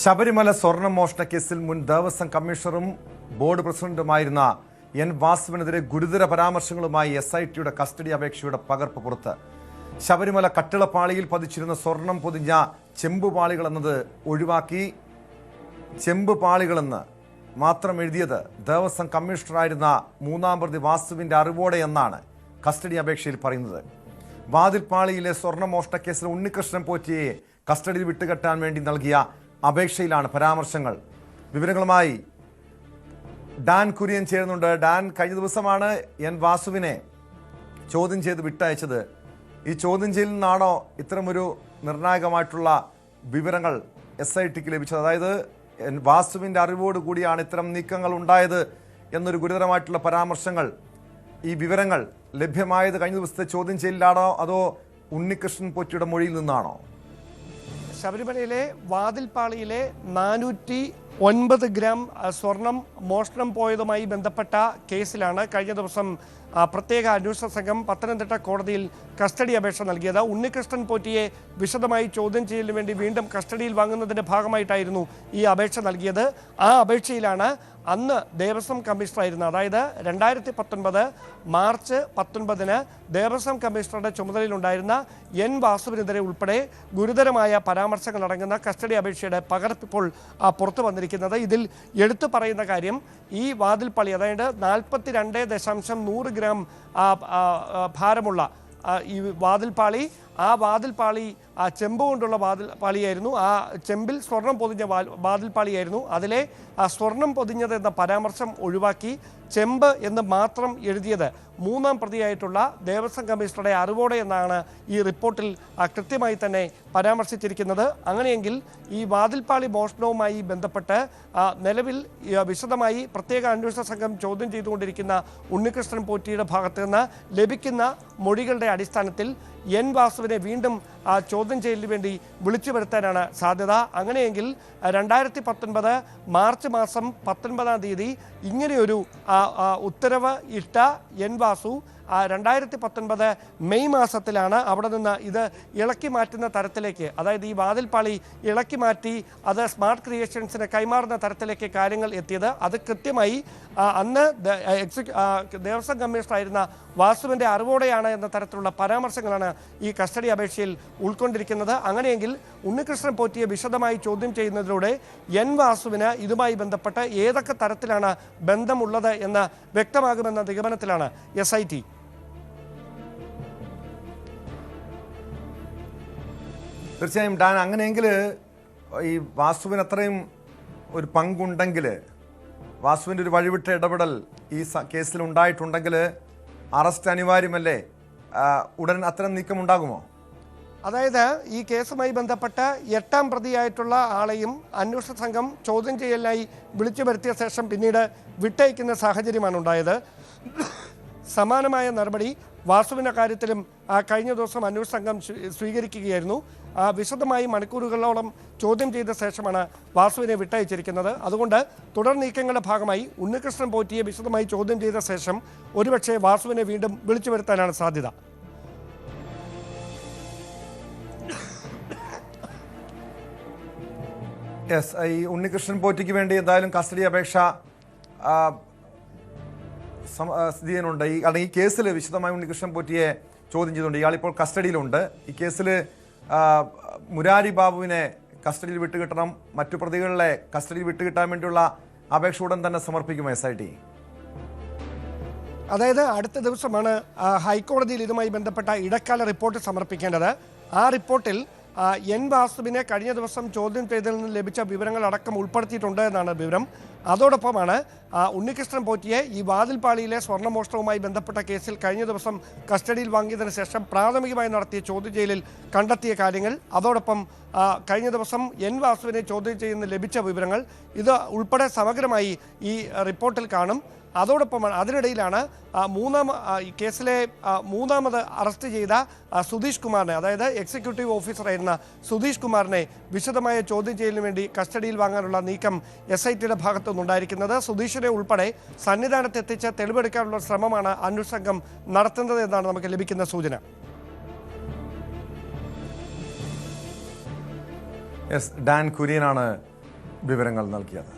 ശബരിമല സ്വർണ മോഷണ കേസിൽ മുൻ ദേവസ്വം കമ്മീഷണറും ബോർഡ് പ്രസിഡന്റുമായിരുന്ന എൻ വാസുവിനെതിരെ ഗുരുതര പരാമർശങ്ങളുമായി എസ് ഐ ടിയുടെ കസ്റ്റഡി അപേക്ഷയുടെ പകർപ്പ് പുറത്ത്. ശബരിമല കട്ടിളപ്പാളിയിൽ പതിച്ചിരുന്ന സ്വർണം പൊതിഞ്ഞ ചെമ്പുപാളികൾ എന്നത് ഒഴിവാക്കി ചെമ്പ് പാളികളെന്ന് മാത്രം എഴുതിയത് ദേവസ്വം കമ്മീഷണറായിരുന്ന മൂന്നാം പ്രതി വാസുവിന്റെ അറിവോടെ എന്നാണ് കസ്റ്റഡി അപേക്ഷയിൽ പറയുന്നത്. വാതിൽപ്പാളിയിലെ സ്വർണ മോഷണ കേസിൽ ഉണ്ണികൃഷ്ണൻ പോറ്റിയെ കസ്റ്റഡിയിൽ വിട്ടുകെട്ടാൻ വേണ്ടി നൽകിയ അപേക്ഷയിലാണ് പരാമർശങ്ങൾ. വിവരങ്ങളുമായി ഡാൻ കുര്യൻ ചേരുന്നുണ്ട്. ഡാൻ കഴിഞ്ഞ ദിവസമാണ് എൻ വാസുവിനെ ചോദ്യം ചെയ്ത് വിട്ടയച്ചത്. ഈ ചോദ്യം ചെയ്യലിൽ നിന്നാണോ ഇത്തരമൊരു നിർണായകമായിട്ടുള്ള വിവരങ്ങൾ എസ് ഐ ടിക്ക് ലഭിച്ചത്? അതായത് എൻ വാസുവിന്റെ അറിവോട് കൂടിയാണ് ഇത്തരം നീക്കങ്ങൾ ഉണ്ടായത് എന്നൊരു ഗുരുതരമായിട്ടുള്ള പരാമർശങ്ങൾ ഈ വിവരങ്ങൾ ലഭ്യമായത് കഴിഞ്ഞ ദിവസത്തെ ചോദ്യം ചെയ്യലിലാണോ അതോ ഉണ്ണികൃഷ്ണൻ പൊറ്റിയുടെ മൊഴിയിൽ നിന്നാണോ? ശബരിമലയിലെ വാതിൽപ്പാളിയിലെ നാനൂറ്റി ഒൻപത് ഗ്രാം സ്വർണം മോഷണം പോയതുമായി ബന്ധപ്പെട്ട കേസിലാണ് കഴിഞ്ഞ ദിവസം പ്രത്യേക അന്വേഷണ സംഘം പത്തനംതിട്ട കോടതിയിൽ കസ്റ്റഡി അപേക്ഷ നൽകിയത്. ഉണ്ണികൃഷ്ണൻ പോറ്റിയെ വിശദമായി ചോദ്യം ചെയ്യലിന് വേണ്ടി വീണ്ടും കസ്റ്റഡിയിൽ വാങ്ങുന്നതിന്റെ ഭാഗമായിട്ടായിരുന്നു ഈ അപേക്ഷ നൽകിയത്. ആ അപേക്ഷയിലാണ് അന്ന് ദേവസ്വം കമ്മീഷണറായിരുന്ന അതായത് രണ്ടായിരത്തി പത്തൊൻപത് മാർച്ച് പത്തൊൻപതിന് ദേവസ്വം കമ്മീഷണറുടെ ചുമതലയിലുണ്ടായിരുന്ന എൻ വാസുവിനെതിരെ ഉൾപ്പെടെ ഗുരുതരമായ പരാമർശങ്ങൾ അടങ്ങുന്ന കസ്റ്റഡി അപേക്ഷയുടെ പകർപ്പ് ഇപ്പോൾ പുറത്തു വന്നിരിക്കുന്നത്. ഇതിൽ എടുത്തു പറയുന്ന കാര്യം ഈ വാതിൽപ്പള്ളി അതായത് നാൽപ്പത്തി രണ്ട് ദശാംശം നൂറ് ഗ്രാം ഭാരമുള്ള ഈ വാതിൽപ്പാളി ആ വാതിൽപ്പാളി ആ ചെമ്പ് കൊണ്ടുള്ള വാതിൽ പാളിയായിരുന്നു. ആ ചെമ്പിൽ സ്വർണം പൊതിഞ്ഞ വാതിൽപ്പാളിയായിരുന്നു അതിലെ ആ സ്വർണം പൊതിഞ്ഞത് എന്ന പരാമർശം ഒഴിവാക്കി ചെമ്പ് എന്ന് മാത്രം എഴുതിയത് മൂന്നാം പ്രതിയായിട്ടുള്ള ദേവസ്വം കമ്മീഷണറുടെ അറിവോടെ എന്നാണ് ഈ റിപ്പോർട്ടിൽ കൃത്യമായി തന്നെ പരാമർശിച്ചിരിക്കുന്നത്. അങ്ങനെയെങ്കിൽ ഈ വാതിൽപ്പാളി മോഷണവുമായി ബന്ധപ്പെട്ട് നിലവിൽ വിശദമായി പ്രത്യേക അന്വേഷണ സംഘം ചോദ്യം ചെയ്തുകൊണ്ടിരിക്കുന്ന ഉണ്ണികൃഷ്ണൻ പോറ്റിയുടെ ഭാഗത്ത് നിന്ന് ലഭിക്കുന്ന മൊഴികളുടെ അടിസ്ഥാനത്തിൽ എൻ വാസുവിനെ വീണ്ടും ആ ചോദ്യം ചെയ്യലിന് വേണ്ടി വിളിച്ചു വരുത്താനാണ് സാധ്യത. അങ്ങനെയെങ്കിൽ രണ്ടായിരത്തി പത്തൊൻപത് മാർച്ച് മാസം പത്തൊൻപതാം തീയതി ഇങ്ങനെയൊരു ഉത്തരവ് ഇട്ട എൻ വാസു രണ്ടായിരത്തി പത്തൊൻപത് മെയ് മാസത്തിലാണ് അവിടെ നിന്ന് ഇത് ഇളക്കി മാറ്റുന്ന തരത്തിലേക്ക് അതായത് ഈ വാതിൽപ്പാളി ഇളക്കി മാറ്റി അത് സ്മാർട്ട് ക്രിയേഷൻസിന് കൈമാറുന്ന തരത്തിലേക്ക് കാര്യങ്ങൾ എത്തിയത്. അത് കൃത്യമായി അന്ന് ദേവസ്വം കമ്മീഷണറായിരുന്ന വാസുവിന്റെ അറിവോടെയാണ് എന്ന തരത്തിലുള്ള പരാമർശങ്ങളാണ് ഈ കസ്റ്റഡി അപേക്ഷയിൽ ഉൾക്കൊണ്ടിരിക്കുന്നത്. അങ്ങനെയെങ്കിൽ ഉണ്ണികൃഷ്ണൻ പോറ്റിയെ വിശദമായി ചോദ്യം ചെയ്യുന്നതിലൂടെ എൻ വാസുവിന് ഇതുമായി ബന്ധപ്പെട്ട് ഏതൊക്കെ തരത്തിലാണ് ബന്ധമുള്ളത് എന്ന് വ്യക്തമാകുമെന്ന നിഗമനത്തിലാണ് എസ് ഐ ടി തീർച്ചയായും ഡാൻ അങ്ങനെയെങ്കിൽ ഈ വാസുവിന് അത്രയും ഒരു പങ്കുണ്ടെങ്കിൽ വാസുവിന്റെ ഒരു വഴിവിട്ട ഇടപെടൽ ഈ കേസിൽ ഉണ്ടായിട്ടുണ്ടെങ്കിൽ അറസ്റ്റ് അനിവാര്യമല്ലേ? ഉടൻ അത്തരം നീക്കം ഉണ്ടാകുമോ അതായത് ഈ കേസുമായി ബന്ധപ്പെട്ട് എട്ടാം പ്രതിയായിട്ടുള്ള ആളെയും അന്വേഷണ സംഘം ചോദ്യം ചെയ്യലായി വിളിച്ചു വരുത്തിയ ശേഷം പിന്നീട് വിട്ടയക്കുന്ന സാഹചര്യമാണ് ഉണ്ടായത്. സമാനമായ നടപടി വാസുവിന്റെ കാര്യത്തിലും ആ, കഴിഞ്ഞ ദിവസം അന്വേഷണ സംഘം സ്വീ- സ്വീകരിക്കുകയായിരുന്നു. ആ, വിശദമായി മണിക്കൂറുകളോളം ചോദ്യം ചെയ്ത ശേഷമാണ് വാസുവിനെ വിട്ടയച്ചിരിക്കുന്നത്. അതുകൊണ്ട് തുടർ നീക്കങ്ങളുടെ ഭാഗമായി ഉണ്ണികൃഷ്ണൻ പോറ്റിയെ വിശദമായി ചോദ്യം ചെയ്ത ശേഷം ഒരുപക്ഷെ വാസുവിനെ വീണ്ടും വിളിച്ചു വരുത്താനാണ് സാധ്യത. യെസ് ഈ ഉണ്ണികൃഷ്ണൻ പോറ്റിക്ക് വേണ്ടി എന്തായാലും കസ്റ്റഡി അപേക്ഷ സ്ഥിതി ചെയ്യുന്നുണ്ട് ഈ കാരണം ഈ കേസിൽ വിശദമായി ഉണ്ണികൃഷ്ണൻ പോറ്റിയെ ചോദ്യം ചെയ്തുകൊണ്ട് ഇയാളിപ്പോൾ കസ്റ്റഡിയിലുണ്ട്. ഈ കേസിൽ മുരാരി ബാബുവിനെ കസ്റ്റഡിയിൽ വിട്ടുകിട്ടണം. മറ്റു പ്രതികളെ കസ്റ്റഡിയിൽ വിട്ടുകിട്ടാൻ വേണ്ടിയുള്ള അപേക്ഷ ഉടൻ തന്നെ സമർപ്പിക്കും എസ് ഐ ടി അതായത് അടുത്ത ദിവസമാണ് ഹൈക്കോടതിയിൽ ഇതുമായി ബന്ധപ്പെട്ട ഇടക്കാല റിപ്പോർട്ട് സമർപ്പിക്കേണ്ടത്. ആ റിപ്പോർട്ടിൽ എൻ വാസുവിനെ കഴിഞ്ഞ ദിവസം ചോദ്യം ചെയ്തതിൽ നിന്ന് ലഭിച്ച വിവരങ്ങൾ അടക്കം ഉൾപ്പെടുത്തിയിട്ടുണ്ട് എന്നാണ് വിവരം. അതോടൊപ്പമാണ് ഉണ്ണികൃഷ്ണൻ പോറ്റിയെ ഈ വാതിൽപ്പാളിയിലെ സ്വർണമോഷണവുമായി ബന്ധപ്പെട്ട കേസിൽ കഴിഞ്ഞ ദിവസം കസ്റ്റഡിയിൽ വാങ്ങിയതിനു ശേഷം പ്രാഥമികമായി നടത്തിയ ചോദ്യം ചെയ്യലിൽ കണ്ടെത്തിയ കാര്യങ്ങൾ. അതോടൊപ്പം കഴിഞ്ഞ ദിവസം എൻ വാസുവിനെ ചോദ്യം ചെയ്യുന്ന ലഭിച്ച വിവരങ്ങൾ ഇത് ഉൾപ്പെടെ സമഗ്രമായി ഈ റിപ്പോർട്ടിൽ കാണും. അതോടൊപ്പമാണ് അതിനിടയിലാണ് മൂന്നാം കേസിലെ മൂന്നാമത് അറസ്റ്റ് ചെയ്ത സുധീഷ് കുമാറിനെ അതായത് എക്സിക്യൂട്ടീവ് ഓഫീസറായിരുന്ന സുധീഷ് കുമാറിനെ വിശദമായ ചോദ്യം ചെയ്യലിന് വേണ്ടി കസ്റ്റഡിയിൽ വാങ്ങാനുള്ള നീക്കം എസ് ഐ ടിയുടെ ഭാഗത്തു നിന്നുണ്ടായിരിക്കുന്നത് സുധീഷിനെ ഉൾപ്പെടെ സന്നിധാനത്തെത്തിച്ച് തെളിവെടുക്കാനുള്ള ശ്രമമാണ് അന്വേഷണ നടത്തുന്നത് എന്നാണ് നമുക്ക് ലഭിക്കുന്ന സൂചന. എസ് ഡാൻ കുര്യനാണ് വിവരങ്ങൾ നൽകിയത്.